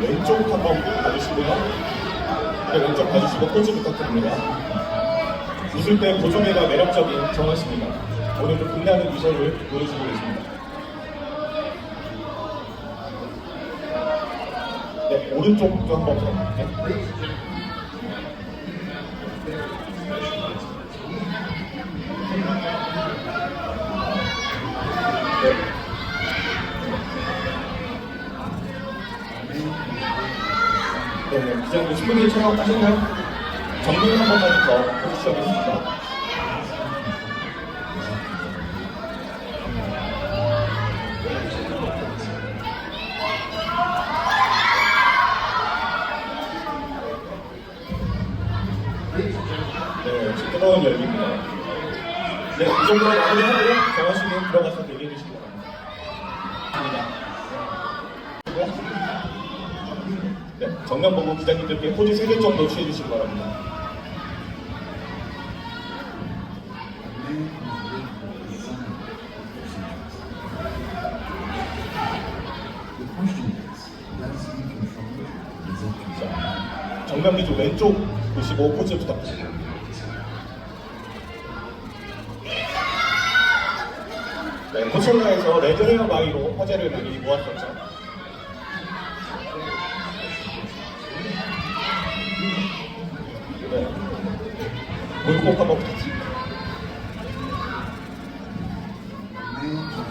왼쪽 한번 봐주시고요. 네, 왼쪽 봐주시고 포즈 부탁드립니다. 웃을 때 보조개가 매력적인 정원 씨입니다. 오늘도 빛나는 미션을 보여주고 계십니다. 네, 오른쪽도 한번 봐볼게요. 기자님 충분히 촬영하셨나요? 정리 한 번만 더 해주시겠습니다. 네, 뜨거운 열기입니다. 네, 이 정도로 마무리하고요. 정원 씨는 들어가서 대기해 주시기 바랍니다. 네, 정면 보고 기자님들께 포즈 3개 정도 취해 주시기 바랍니다. 정면 위주 왼쪽 보시고 포즈 부탁드립니다. 네, 코첼라에서 레드 헤어 바이로 화제를 많이 모았었죠. 부탁드립니다.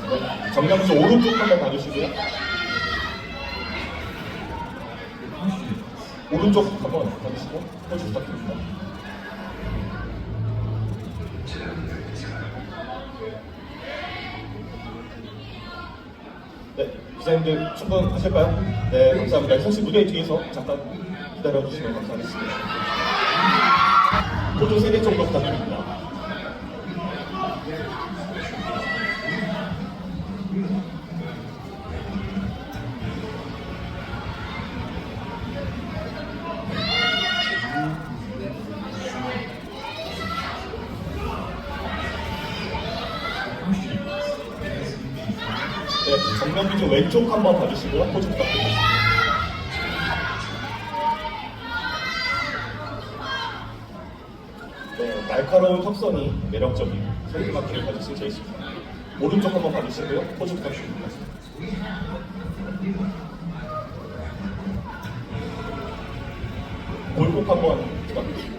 네, 정면 위주 오른쪽 한번 봐주시고요. 오른쪽 한번 봐주시고 포즈 부탁드립니다. 네, 기자님들 충분하실까요? 네, 감사합니다. 혹시 무대 뒤에서 잠깐 기다려주시면 감사하겠습니다. 포즈 3개 정도 부탁드립니다. 네, 정면 위주 왼쪽 한번 봐주시고요. 포즈 부탁드립니다. 날카로운 턱선이 매력적인 샌드마킹을 가지신 제이스입니다. 오른쪽 한번 봐주시고요. 호주 부탁드립니다. 골목 한번 부탁드립니다.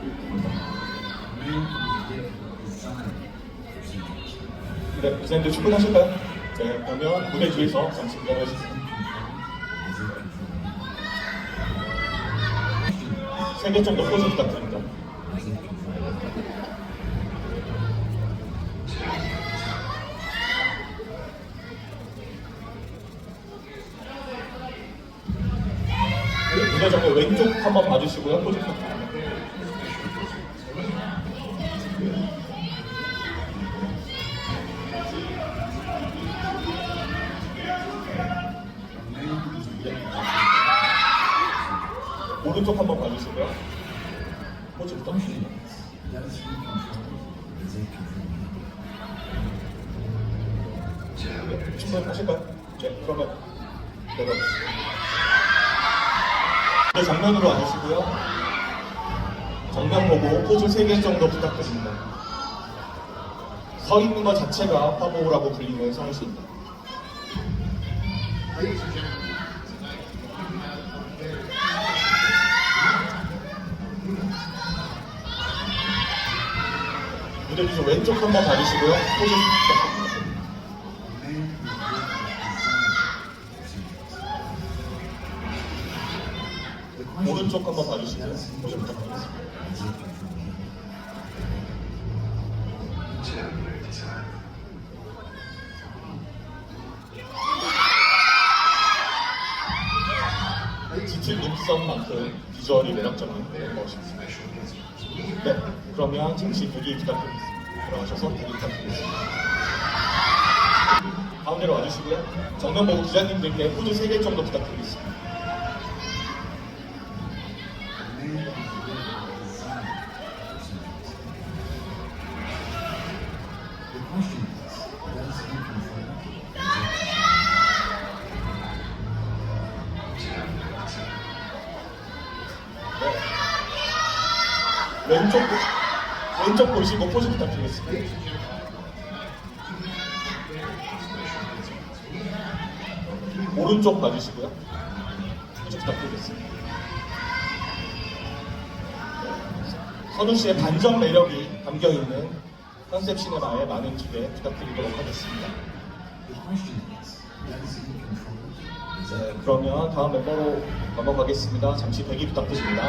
네, 이사님들 출근하실까요? 네, 그러면 무대 뒤에서 잠시 기다려주세요. 세개 정도 포즈 부탁드립니다. 왼쪽 한번 봐주시고요. 포즈 부탁드립니다. 오른쪽 한번 봐주시고요. 포즈 부탁드립니다. 충분하실까요? 네, 그러면 내려가겠습니다. 네, 정면으로 와주시고요. 정면 보고 포즈 3개 정도 부탁드립니다. 서 있는 것 자체가 화보라고 불리는 성우 씨입니다. 무대 뒤쪽 왼쪽 한번 봐주시고요. 포즈 오른쪽 한번 control me? 짙은 눈썹만큼 비주얼이 매력적인 멤버십니다. 네, 그러면 잠시 대기 부탁드리겠습니다. 들어가셔서 대기 부탁드리겠습니다. 가운데로 와주시고요. 정면 보고 기자님들께 포즈 3개 정도 부탁드리겠습니다. 왼쪽, 보- 왼쪽 보시고 포즈 부탁드리겠습니다. 오른쪽 봐주시고요. 포즈 부탁드리겠습니다. 선우 씨의 반전 매력이 담겨 있는 컨셉 시네마에 많은 기대 부탁드리도록 하겠습니다. 네, 그러면 다음 멤버로 넘어가겠습니다. 잠시 대기 부탁드립니다.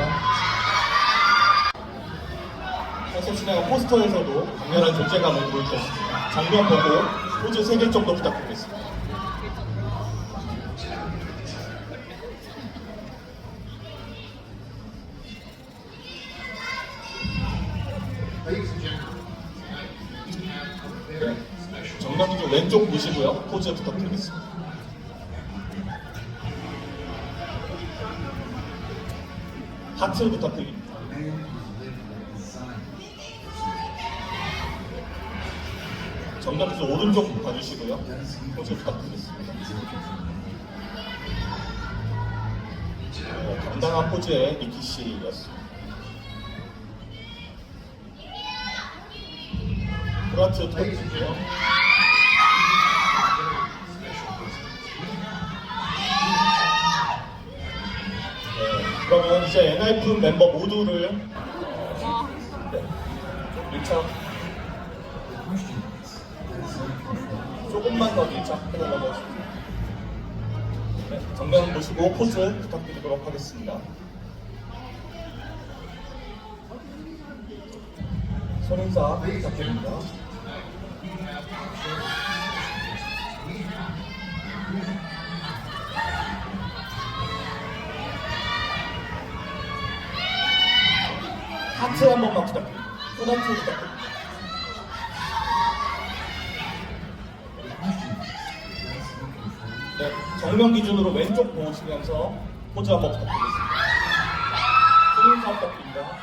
컨셉 시네마 포스터에서도 강렬한 존재감을 보여주셨습니다. 장면 보고 포즈 3개 정도 부탁드리겠습니다. 네, 정면 기준 왼쪽 보시고요. 포즈 부탁드리겠습니다. 하트 부탁드립니다. 기준 오른쪽 봐주시고요. control me? 네, 당당한 포즈의 니키 씨였습니다. 프라트 부탁드리고요. 네, 그러면 이제 엔하이픈 멤버 모두를 네, 1차 조금만 더 밀착해달라고 하십니다. 네, 정면 보시고 포즈 부탁드리도록 하겠습니다. 손인사 부탁드립니다. 하트 한 번만 부탁드립니다. 손하트 부탁드립니다. 네, 정면 기준으로 왼쪽 보시면서 포즈 한번 부탁드리겠습니다. 손인사 부탁드립니다.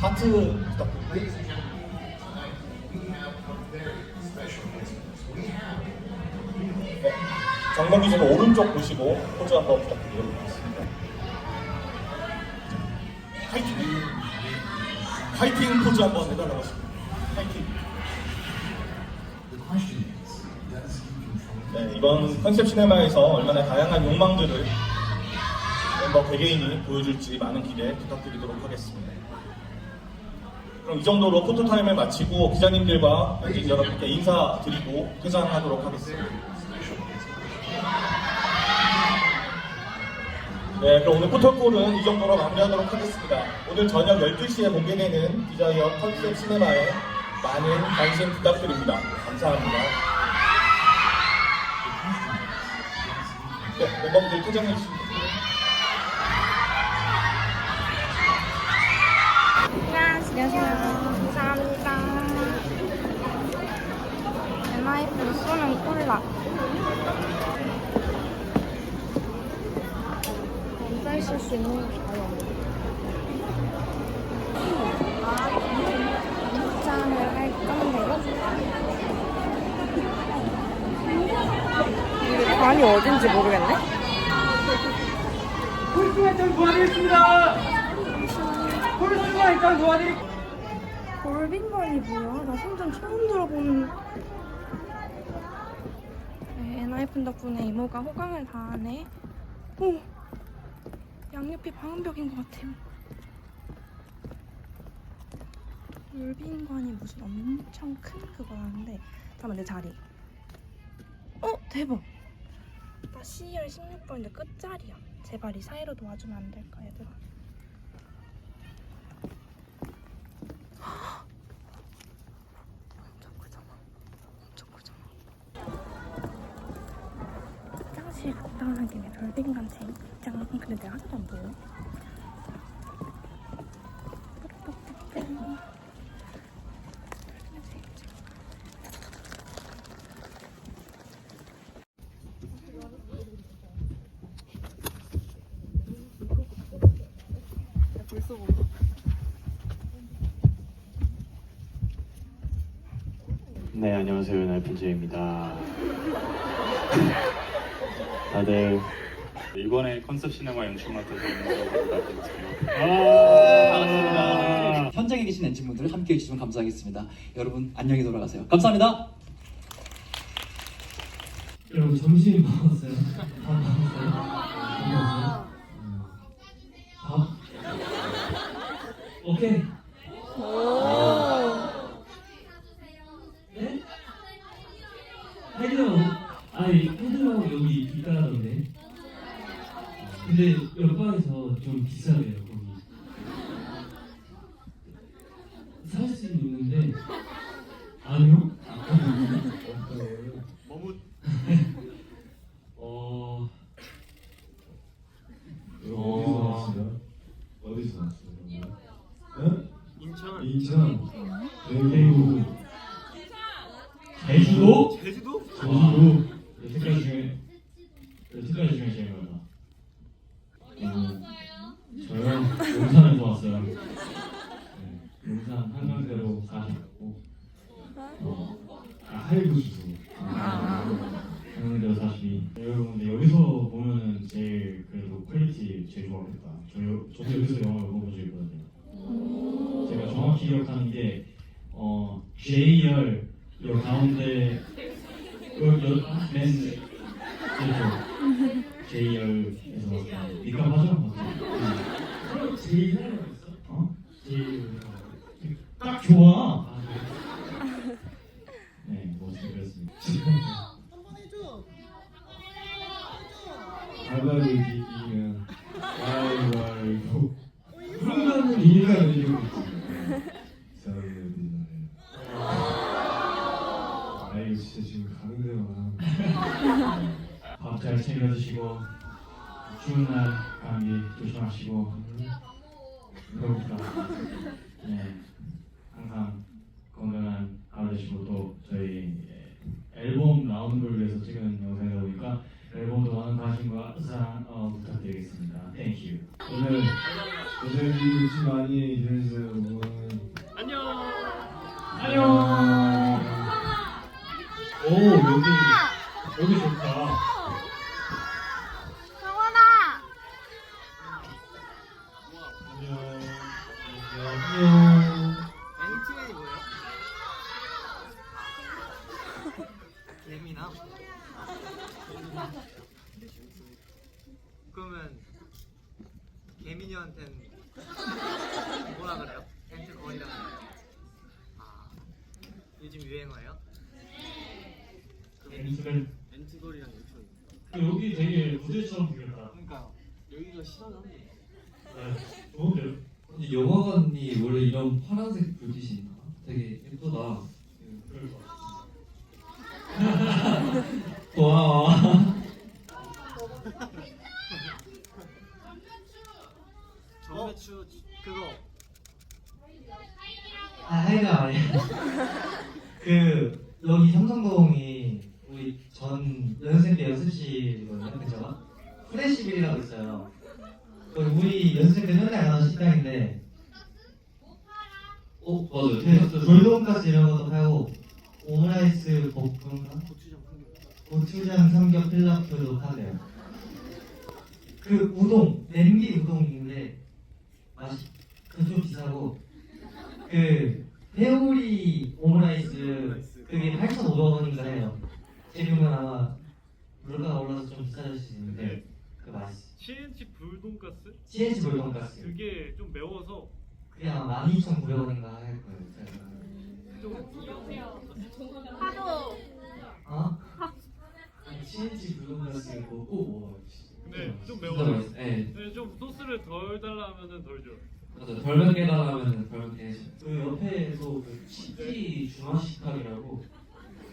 하트 부탁드립니다. 네, 정면 기준으로 오른쪽 보시고 포즈 한번 부탁드리겠습니다. 화이팅! 화이팅 포즈 한번 해달라고 하십니다. 네, 이번 컨셉 시네마에서 얼마나 다양한 욕망들을 멤버 개개인이 보여줄지 많은 기대 부탁드리도록 하겠습니다. 그럼 이 정도로 포토타임을 마치고 기자님들과 현진 여러분께 인사드리고 퇴장하도록 하겠습니다. 네, 그럼 오늘 포털콜은 이 정도로 마무리하도록 하겠습니다. 오늘 저녁 12시에 공개되는 디자이어 컨셉 시네마에 많은 관심 부탁드립니다. 감사합니다. 네, 멤버분들 퇴장해 주시면. 안녕하세요. 감사합니다. 엔하이픈 쏘는 콜라. 앉아 있을 수 있는 게 아예 없네. 입장을 할 건데요. 이게 관이 어딘지 모르겠네. 폴스가 일단 도와드리겠습니다. 폴스가 일단 도와드리. 골빈관이 뭐야? 나 생전 처음 들어보는. 네, 엔하이픈 덕분에 이모가 호강을 다하네. 오! 양옆이 방음벽인 것 같아요. 골빈관이 무슨 엄청 큰 그거라는데. 잠깐만, 내 자리. 어? 대박! 나 CR 16번인데 끝자리야. 제발 이 사이로 도와주면 안 될까, 얘들아? 엄청 크잖아. 엄청 크잖아. 화장실 갔다 오는 김에 별빈관 재입장. 근데 내가 하나도 안 보여. 네, 날픈제입니다. 다들 이번에 컨셉 시네마 연출 맡아서 반갑습니다. 현장에 계신 엔진분들 함께 해주시면 감사하겠습니다. 여러분 안녕히 돌아가세요. 감사합니다. 여러분 점심 먹었어요? 밥 먹었어요? 밥 먹었어요? 밥? 오케이. 890. 오늘도 아. 사실 여러분 여기서 보면은 제일 그래도 퀄리티 제일 좋아하겠다. 저, 저도 여기서 영화를 보고 싶거든요. 제가 정확히 기억하는 게, 어, J열, 요 가운데, 요, 요, 맨 추운 날 감기 조심하시고 그러니까 네 항상 건강한 하루 되시고 또 저희 앨범 나오는 걸 위해서 찍은 영상이다 보니까 앨범도 많은 관심과 사랑 어, 부탁드리겠습니다. 땡큐. 오늘 오늘 유지 많이 해주세요 여러분 안녕. 요즘 유행어예요? 엔트걸. 엔트걸이랑 요즘 여기 되게 무대처럼 생겼다. 그러니까요 여기가 싫어하는데. 네, 좋은데요? 근데 영화관이 원래 이런 파란색 불빛이 있나? 되게 예쁘다. 같아요. 고마워. 전배추 그거. 아, 하이가 아니야. 그 여기 삼성동이 우리 전 연습생 때 연습실이거든요, 그죠? 프레시빌이라고 있어요. 거기 우리 연습생 때 맨날 가던 식당인데, 어 맞아요. 그 돌돈가스 이런 것도 팔고 오므라이스 볶음밥, 고추장 삼겹 필라프도 판대요. 그 우동, 냄비 우동인데 맛이 그좀 비싸고 그 회오리 500원인가 해요. 지금은 아마 물가가 올라서 좀 비싸질 수 있는데 그 맛이 CNC 불돈가스? CNC 물돈가스 그게 좀 매워서 그게 아마 12,900원인가 할 거예요. 제가. 하도 어? 아니, 불돈가스 이거 뭐 꼭 먹어요. 근데 네, 좀 매워요. 네. 네, 좀 소스를 덜 달라면은 덜 줘. 맞아. 덜 맵게 달라면 덜 맵게 해줘요. 그 옆에도 그 치티 중화식탁이라고 네.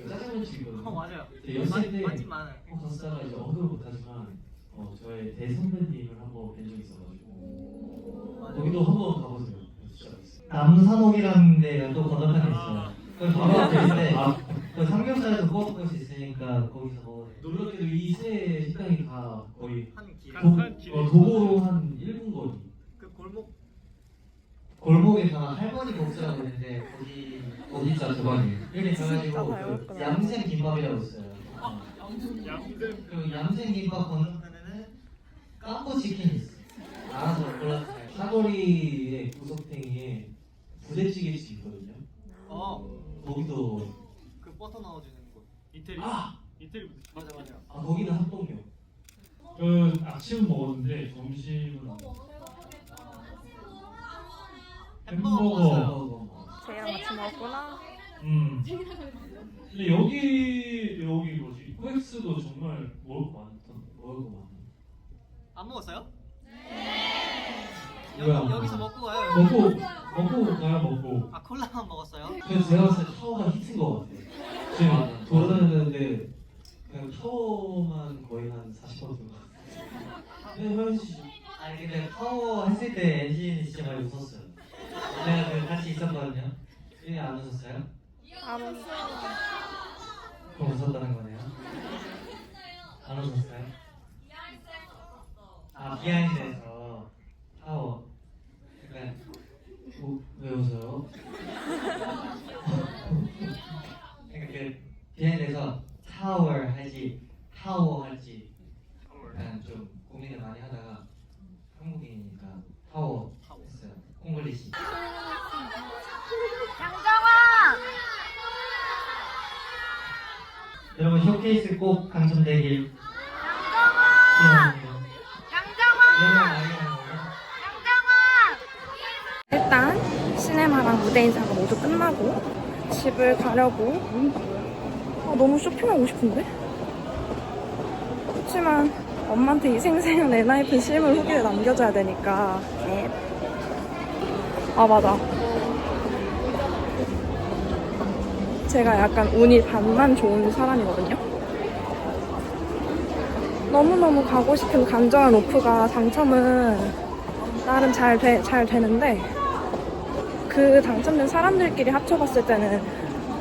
짜장면집 있거든요. 어 맞아요. 네, 연습생 때 맛집 많아요. 어, 갔다가 이제 언급을 못하지만 어, 저의 대선배님을 한번 뵌 적이 있어가지고 거기도 한번 가보세요. 진짜. 남산옥이라는 데가 또 건너편에 있어요. 그 바로 앞에 아. 그 삼겹살도 구워 먹을 수 있으니까 거기서 먹어요. 놀랍게도 이세 식당이 다 거의 한 길. 한- 도, 어, 도보로 한 1분 거리. 그 골목 골목에 가면 할머니 복수라고 있는데 거기 어 진짜 대박이에요. 이렇게 진짜 가가지고 그. 얌생 김밥이라고 있어요. 어. 양샘 그 얌생 김밥 건너편에는 깜보 치킨이 있어. 알아서 골라주세요. 사거리의 구석탱이에 부대찌개집 있거든요. 어. 거기도 그 버터 넣어주는 곳. 이태리. 아! 이태리 부대. 맞아 맞아. 아 거기는 합동역. 그 아침은 먹었는데 점심은. 햄버거 먹었어요. 햄버거. 쟤랑 같이 먹었구나. 음. 근데 여기 여기 뭐지? 코엑스도 정말 먹을 거 많던 먹을 거 많아. 안 먹었어요? 뭐야? 여기 여기 서 먹고 가요. 먹고 먹고 가야 먹고. 아 콜라만 먹었어요? 그래서 제가 봤을 때 타워가 히트인 것 같아요. 지금 돌아다녔는데 그냥 타워만 거의 한 40% 정도. 네, 효연 씨. 아니 근데 타워 했을 때 엔진이 진짜 많이 웃었어요. 내가 그 같이 있었거든요. 엔진 안 웃었어요? 안 웃어. 그럼 웃었다는 거네요. 안 웃었어요? 아 비하인드에서 타워. 그러니까 뭐, 왜 웃어요? 그러니까 그 비하인드에서 타워 할지 타워 할지 약간 좀 고민을 많이 하다가 한국인이니까 타워 했어요. 콩글리시. 여러분 쇼케이스 꼭 당첨되길. 양정원. 일단 시네마랑 무대 인사가 모두 끝나고 집을 가려고 아, 너무 쇼핑하고 싶은데? 그렇지만 엄마한테 이 생생한 엔하이픈 실물 후기를 남겨줘야 되니까 예. 아 맞아 제가 약간 운이 반만 좋은 사람이거든요 너무너무 가고 싶은 간절한 오프가 당첨은 나름 잘, 돼, 잘 되는데 그 당첨된 사람들끼리 합쳐봤을 때는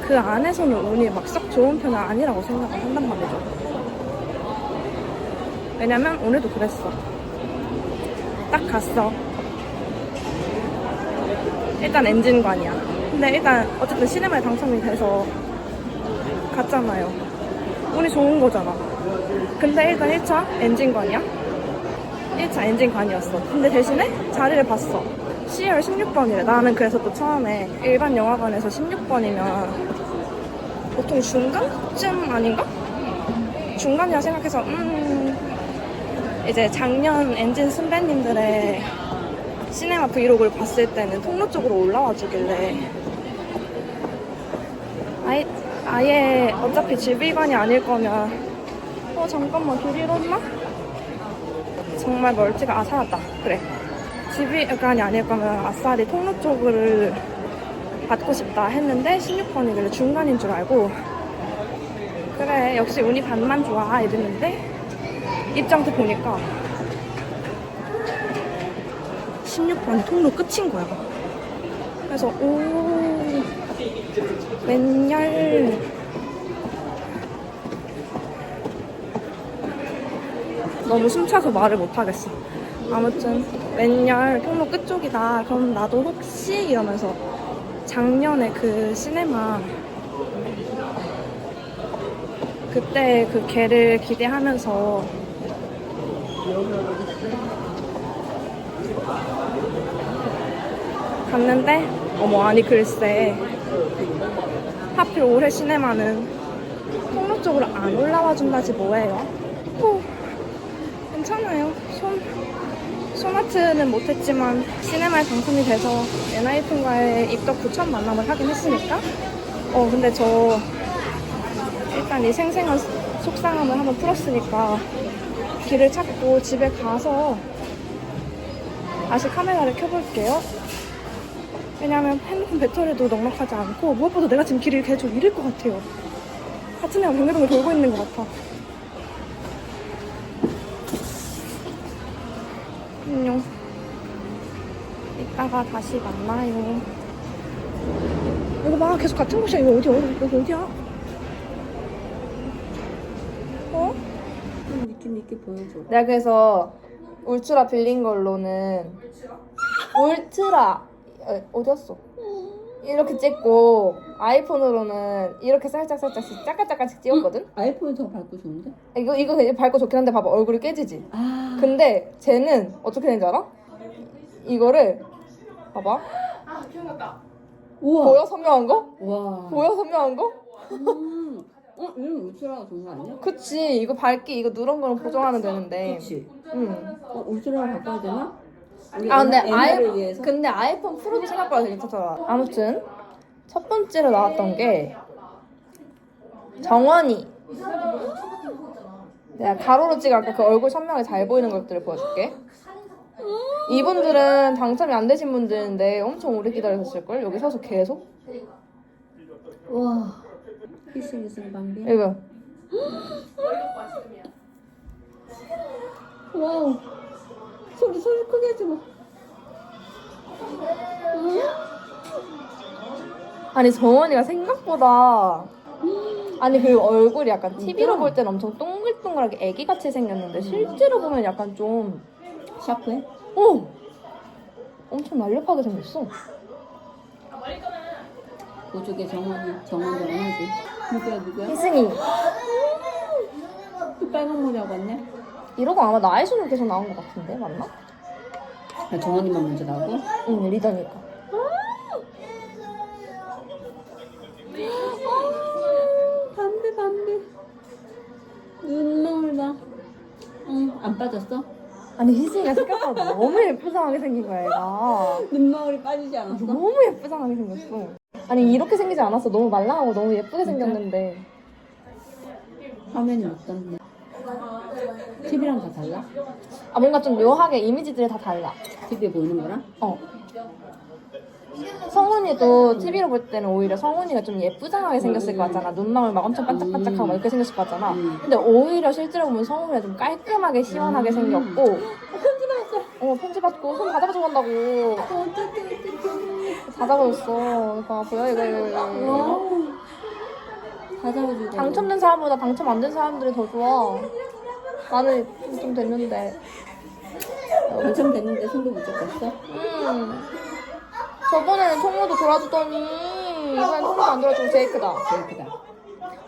그 안에서는 운이 막 썩 좋은 편은 아니라고 생각을 한단 말이죠. 왜냐면 오늘도 그랬어. 딱 갔어. 일단 엔진관이야. 근데 일단 어쨌든 시네마에 당첨이 돼서 갔잖아요. 운이 좋은 거잖아. 근데 일단 1차 엔진관이야. 1차 엔진관이었어. 근데 대신에 자리를 봤어. C열 16번이래. 나는 그래서 또 처음에 일반 영화관에서 16번이면 보통 중간쯤 아닌가? 중간이라 생각해서 음 이제 작년 엔진 선배님들의 시네마 브이로그를 봤을 때는 통로 쪽으로 올라와 주길래 아예, 어차피 질비관이 아닐 거면. 어 잠깐만 길 잃었나? 정말 멀지가 아 찾았다. 그래. 집이간이 아닐 거면 아싸리 통로 쪽을 받고 싶다 했는데 16번이길래 중간인 줄 알고. 그래 역시 운이 반만 좋아 이랬는데 입장도 보니까 16번이 통로 끝인 거야. 그래서 오 웬열. 너무 숨차서 말을 못하겠어. 아무튼 웬열 통로 끝쪽이다. 그럼 나도 혹시 이러면서 작년에 그 시네마 그때 그 개를 기대하면서 갔는데 어머 아니 글쎄 하필 올해 시네마는 통로 쪽으로 안 올라와 준다지 뭐예요? 후, 괜찮아요. 손 소마트는 못했지만 시네마에 당첨이 돼서 엔하이픈과의 입덕 9천 만남을 하긴 했으니까? 어 근데 저 일단 이 생생한 속상함을 한번 풀었으니까 길을 찾고 집에 가서 다시 카메라를 켜볼게요 왜냐면 핸드폰 배터리도 넉넉하지 않고 무엇보다 내가 지금 길을 계속 잃을 것 같아요. 같은 애가 뱅글뱅글 돌고 있는 것 같아. 안녕. 이따가 다시 만나요. 이거 봐 계속 같은 곳이야. 이거 어디야? 여기 어디야? 어? 느낌 있게 보여줘. 내가 그래서 울트라 빌린 걸로는 울트라 어, 어디였어? 이렇게 찍고 아이폰으로는 이렇게 살짝 살짝씩 짜까짜까씩 찍었거든? 아이폰이 더 밝고 좋은데? 이거 이거 그냥 밝고 좋긴 한데 봐봐 얼굴이 깨지지? 아. 근데 쟤는 어떻게 되는지 알아? 이거를 봐봐 우와. 보여 선명한 거? 와. 보여 선명한 거? 음. 어, 이런 울트라가 좋은 거 아니야? 그치 이거 밝기 이거 누런 거는 보정하면 되는데 그치. 응. 어, 울트라가 바꿔야 되나? 아 근데 아이? 근데 아이폰 프로도 생각보다 되게 괜찮더라. 아무튼 첫 번째로 나왔던 게 정원이. 내가 가로로 찍어 아까 그 얼굴 선명하게 잘 보이는 것들을 보여줄게. 이분들은 당첨이 안 되신 분들인데 엄청 오래 기다리셨을걸? 여기 서서 계속? 와. 방비. 이거. 와우. 소리 소리 크게 하지 마. 아니 정원이가 생각보다 아니 그 얼굴이 약간 TV로 볼 때는 엄청 동글동글하게 애기같이 생겼는데 실제로 보면 약간 좀 샤프해? 어! 엄청 날렵하게 생겼어. 보조개 정원이 정원 정원하지. 누구야 누구야? 희승이. 또 빨간 머리하고 왔네. 이러고 아마 나의 손으로 계속 나온 것 같은데 맞나? 아, 정원이만 먼저 나오고. 응 리더니까. 반대 반대. 눈망울 봐. 응, 안 빠졌어? 아니 희승이가 생각보다 너무 예쁘장하게 생긴 거야 얘가. 눈망울이 빠지지 않았어? 너무 예쁘장하게 생겼어. 아니 이렇게 생기지 않았어. 너무 말랑하고 너무 예쁘게 생겼는데. 화면이 어떤데? TV랑 다 달라? 아 뭔가 좀 묘하게 이미지들이 다 달라. TV에 보이는 거랑? 어. 성훈이도 TV로 볼 때는 오히려 성훈이가 좀 예쁘장하게 생겼을 것 같잖아. 눈망울 막 엄청 반짝반짝하고 막 이렇게 생겼을 것 같잖아. 음. 근데 오히려 실제로 보면 성훈이가 좀 깔끔하게 시원하게 음. 생겼고. 편지 받았어. 어, 편지 받고 손 간다고. 다 잡아줬어. 이거 보여, 이거, 이거, 이거. 와우. 다 잡아주고. 당첨된 사람보다 당첨 안 된 사람들이 더 좋아. 나는 좀 됐는데. 당첨됐는데 손도 못 잡았어? 음. 저번에는 통로도 돌아주더니 이번엔 통로도 안 돌아주고 제이크다. 제이크다.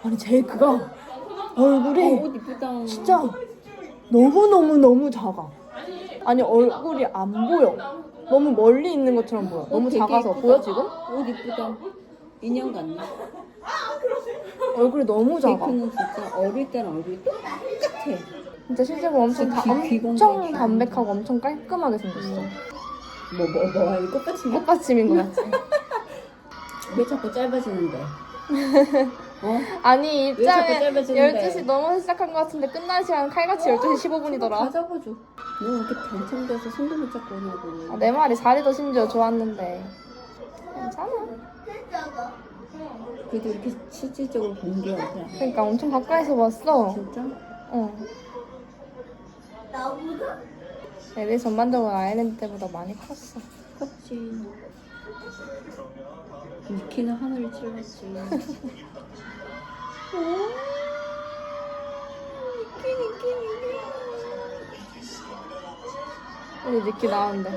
아니 제이크가 얼굴이 옷 이쁘다. 진짜 너무 너무 너무 작아. 아니 얼굴이 안 보여. 너무 멀리 있는 것처럼 보여. 너무 되게 작아서 이쁘다. 보여 지금? 옷 이쁘다. 인형 같네. 얼굴이 너무 작아. 제이크는 진짜 어릴 때랑 얼굴이 똑같아. 진짜 실제로 엄청 다, 엄청 담백하고 엄청 깔끔하게 생겼어. 뭐, 뭐, 뭐, 이거 꽃받침이야? 꽃받침인 것 같지. 왜 자꾸 짧아지는데? 어? 아니 왜 자꾸 입장에 짧아지는데? 12시 넘어서 시작한 것 같은데 끝나는 시간 칼같이 12시 15분이더라 다 잡아줘. 너 이렇게 당첨돼서 손도 못 잡고 오냐고. 아, 내 말이 자리도 심지어 좋았는데 괜찮아 그래도 이렇게 실질적으로 본게 아니라. 그러니까 엄청 가까이서 봤어 진짜? 어 애들이 전반적으로 아일랜드 때보다 많이 컸어. 컸지. 미키는 하늘을 찔렀지. 우리 니키 나온대.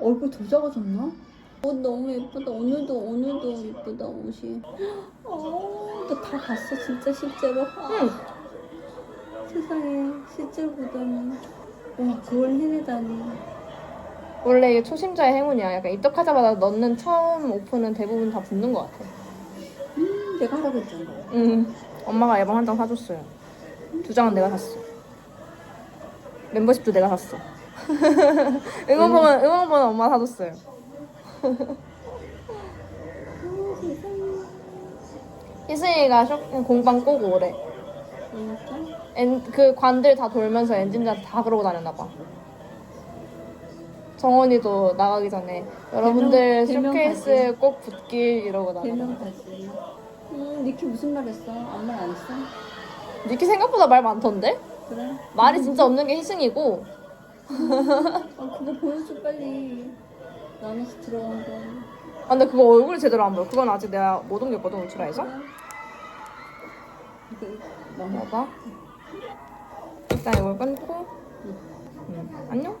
얼굴 더 작아졌나? 옷 너무 예쁘다. 오늘도 오늘도 예쁘다 옷이. 어, 너다 봤어 진짜 실제로. 아, 세상에 실제로 보다니. 와 그걸 해내다니. 원래 이게 초심자의 행운이야 약간 입덕하자마자 넣는 처음 오픈은 대부분 다 붙는 것 같아 음, 내가 하라고 했잖아. 응 엄마가 앨범 한 장 사줬어요 두 장은 내가 샀어 멤버십도 내가 샀어 응원봉은 응원봉은 엄마 사줬어요 희승이가 쇼- 공방 꼭 오래? 엔, 그 관들 다 돌면서 엔진자 다 그러고 다녔나 봐. 정원이도 나가기 전에 여러분들 대명 쇼케이스 꼭 붙길 이러고 나가. 다시. 음, 니키 무슨 말 했어? 아무 말 안 했어? 니키 생각보다 말 많던데? 그래? 말이 진짜 없는 게 희승이고. 아, 그거 보여줘 빨리. 나눠서 들어간 거. 아 근데 그거 얼굴이 제대로 안 보여. 그건 아직 내가 못 옮겼거든 울트라에서. 너무 봐봐. 일단 이걸 끊고. 응. 안녕?